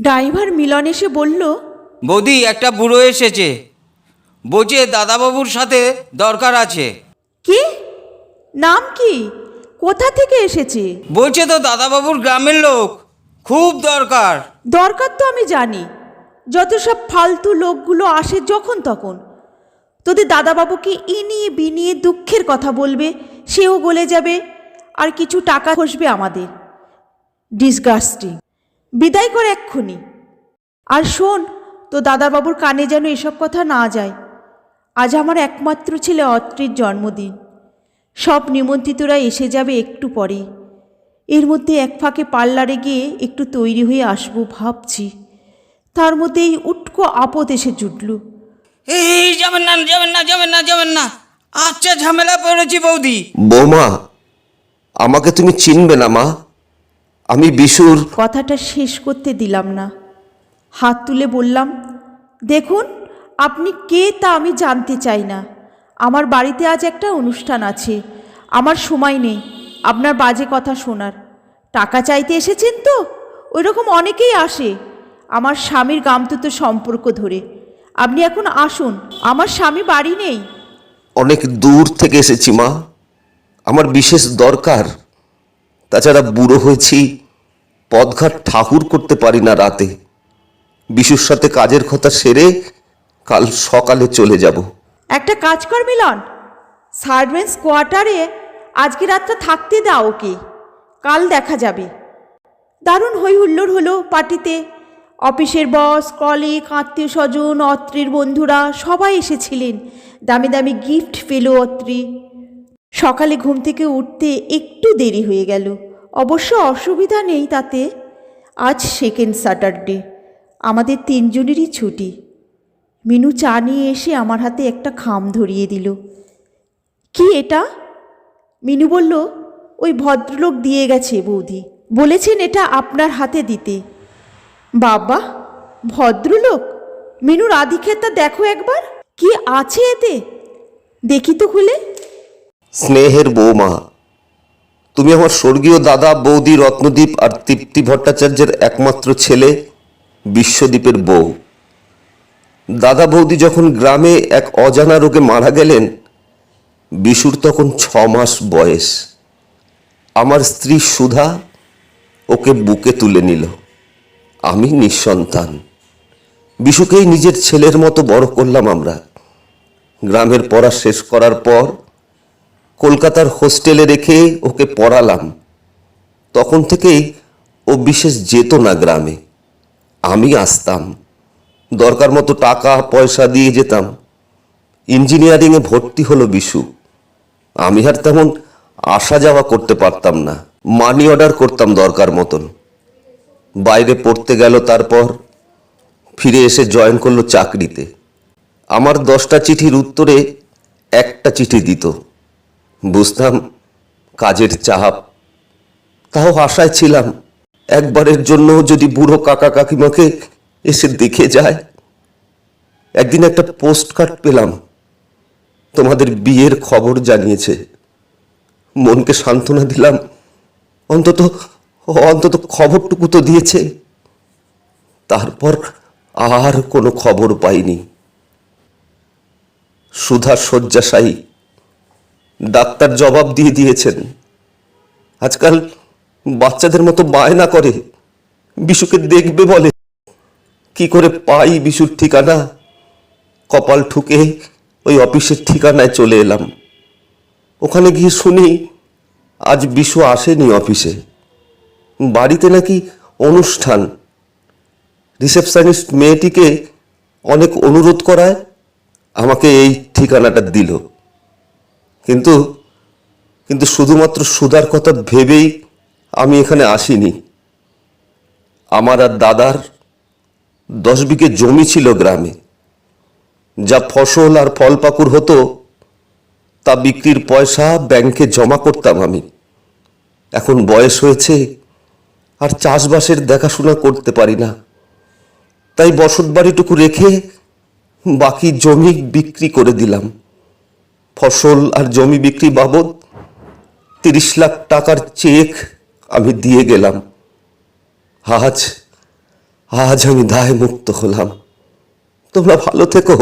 Driver মিলন এসে বলল বৌদি একটা বুড়ো এসেছে। বলছে দাদাবাবুর সাথে দরকার আছে। কি? নাম কি? কোথা থেকে এসেছে? বলছে তো দাদাবাবুর গ্রামের লোক। খুব দরকার। দরকার তো আমি জানি। যত সব ফালতু লোকগুলো আসে যখন তখন। তোদের দাদাবাবুকে ইনিয়ে বিনিয়ে দুঃখের কথা বলবে? সেও গলে যাবে। আর কিছু টাকা খসবে আমাদের। ডিসগাস্টিং বিদায় কর এক্ষুনি। আর শোন তো দাদাবাবুর কানে যেন এসব কথা না যায়। আজ আমার একমাত্র ছেলে অত্রির জন্মদিন। সব নিমন্ত্রিতরা এসে যাবে একটু পরে এর মধ্যে এক ফাঁকে পার্লারে গিয়ে একটু তৈরি হয়ে আসব ভাবছি। তার মধ্যে এই উটকো আপদ এসে জুটল। এই যাবেন না যাবেন না যাবেন না যাবেন না। আচ্ছা ঝামেলা পড়েছি বৌদি। বৌমা আমাকে তুমি চিনবে না মা। আমি বিশুর কথাটা শেষ করতে দিলাম না। হাত তুলে বললাম দেখুন আপনি কে তা আমি জানতে চাই না। আমার বাড়িতে আজ একটা অনুষ্ঠান আছে। আমার সময় নেই। আপনার বাজে কথা শোনার। টাকা চাইতে এসেছেন তো? ওই রকম অনেকেই আসে। আমার স্বামীর গামতুত সম্পর্ক ধরে। আপনি এখন আসুন। আমার স্বামী বাড়ি নেই। অনেক দূর থেকে এসেছি মা। আমার বিশেষ দরকার। তাছাড়া বুড়ো হয়েছি। পদঘাট ঠাকুর করতে পারি না রাতে। বিশুর সাথে কাজের কথা সেরে কাল সকালে চলে যাব। একটা কাজ কর, মিলন। সার্ভেন্টস কোয়ার্টারে আজকে রাতটা থাকতে দাও ওকে। কাল দেখা যাবে। দারুণ হই হুল্লোড় হলো পার্টিতে। অফিসের বস, কলিগ আত্মীয় স্বজন অত্রির বন্ধুরা সবাই এসেছিলেন। দামি দামি গিফট পেল অত্রি। সকালে ঘুম থেকে উঠতে একটু দেরি হয়ে গেল। অবশ্য অসুবিধা নেই তাতে। আজ সেকেন্ড স্যাটারডে আমাদের তিনজনেরই ছুটি। মিনু চা নিয়ে এসে আমার হাতে একটা খাম ধরিয়ে দিল। কি এটা? মিনু বলল, ওই ভদ্রলোক দিয়ে গেছে বৌদি। বলেছেন এটা আপনার হাতে দিতে। বাবা, ভদ্রলোক? মিনুর আধিক্ষেতা দেখো একবার। কি আছে এতে? দেখি তো খুলে। স্নেহের বৌমা তুমি আমার স্বর্গীয় দাদা, বৌদি রত্নদ্বীপ আর তৃপ্তি ভট্টাচার্যের একমাত্র ছেলে বিশ্বদ্বীপের বউ। দাদা, বৌদি যখন গ্রামে এক অজানা রোগে মারা গেলেন, বিশুর তখন ছ মাস বয়স। আমার স্ত্রী সুধা ওকে বুকে তুলে নিল। আমি নিঃসন্তান। বিশুকেই নিজের ছেলের মতো বড় করলাম আমরা। গ্রামের পড়া শেষ করার পর কলকাতার হোস্টেলে রেখে ওকে পড়ালাম। তখন থেকেই ও বিশেষ যেত না গ্রামে। আমি আসতাম। দরকার মতো টাকা, পয়সা দিয়ে যেতাম। ইঞ্জিনিয়ারিংয়ে ভর্তি হলো বিশু। আমি আর তেমন আসা যাওয়া করতে পারতাম না। মানি অর্ডার করতাম দরকার মতন। বাইরে পড়তে গেল তারপর, ফিরে এসে জয়েন করল চাকরিতে। আমার দশটা চিঠির উত্তরে একটা চিঠি দিত। বুঝতাম কাজের চাপ। তাও আশায় ছিলাম একবারের জন্য যদি বুড়ো কাকা কাকিমাকে এসে দেখে যায়। একদিন একটা পোস্ট কার্ড পেলাম। তোমাদের বিয়ের খবর জানিয়েছে। মনকে সান্ত্বনা দিলাম। অন্তত অন্তত খবরটুকু তো দিয়েছে। তারপর আর কোনো খবর পাইনি। সুধা শয্যাশায়ী ডাক্তার জবাব দিয়ে দিয়েছেন। আজকাল বাচ্চাদের মতো বায়না করে। বিশুকে দেখবে বলে। কি করে পাই বিশুর ঠিকানা? কপাল ঠুকে ওই অফিসের ঠিকানায় চলে এলাম। ওখানে গিয়ে শুনি, আজ বিশু আসেনি অফিসে। বাড়িতে নাকি অনুষ্ঠান। রিসেপশনিস্ট মেয়েটিকে অনেক অনুরোধ করায় আমাকে এই ঠিকানাটা দিল। কিন্তু কিন্তু শুধুমাত্র সুধার কথা ভেবেই আমি এখানে আসিনি। আমার আর দাদার দশ বিঘে জমি ছিল গ্রামে। যা ফসল আর ফল পাকুড় হতো, তা বিক্রির পয়সা ব্যাংকে জমা করতাম আমি। এখন বয়স হয়েছে, আর চাষবাসের দেখাশোনা করতে পারি না। তাই বসত বাড়িটুকু রেখে বাকি জমি বিক্রি করে দিলাম। ফসল আর জমি বিক্রি বাবদ তিরিশ লাখ টাকার চেক আমি দিয়ে গেলাম। আজ আজ আমি দায় মুক্ত হলাম। তোমরা ভালো থেকো।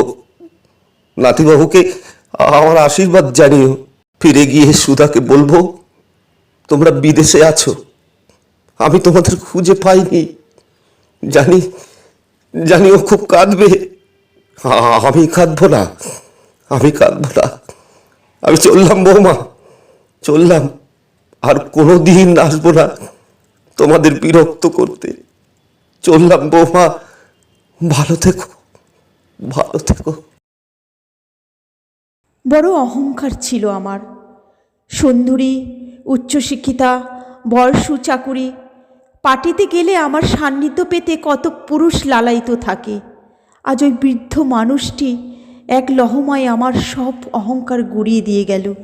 নাতিবাবুকে আমার আশীর্বাদ জানিও। ফিরে গিয়ে সুধাকে বলব, তোমরা বিদেশে আছো। আমি তোমাদের খুঁজে পাইনি। জানি জানি ও খুব কাঁদবে। আমি কাঁদবো না। আমি কাঁদবো না। আমি চললাম বৌমা, চললাম। আর কোনো দিন আসব না তোমাদের বিরক্ত করতে। চললাম বৌমা, ভালো থেকো ভালো থেকো। বড় অহংকার ছিল আমার। সুন্দরী, উচ্চশিক্ষিতা বয়সু চাকুরি পার্টিতে গেলে আমার সান্নিধ্য পেতে কত পুরুষ লালায়িত থাকে। আজ ওই বৃদ্ধ মানুষটি এক লহমায় আমার সব অহংকার গুড়িয়ে দিয়ে গেল।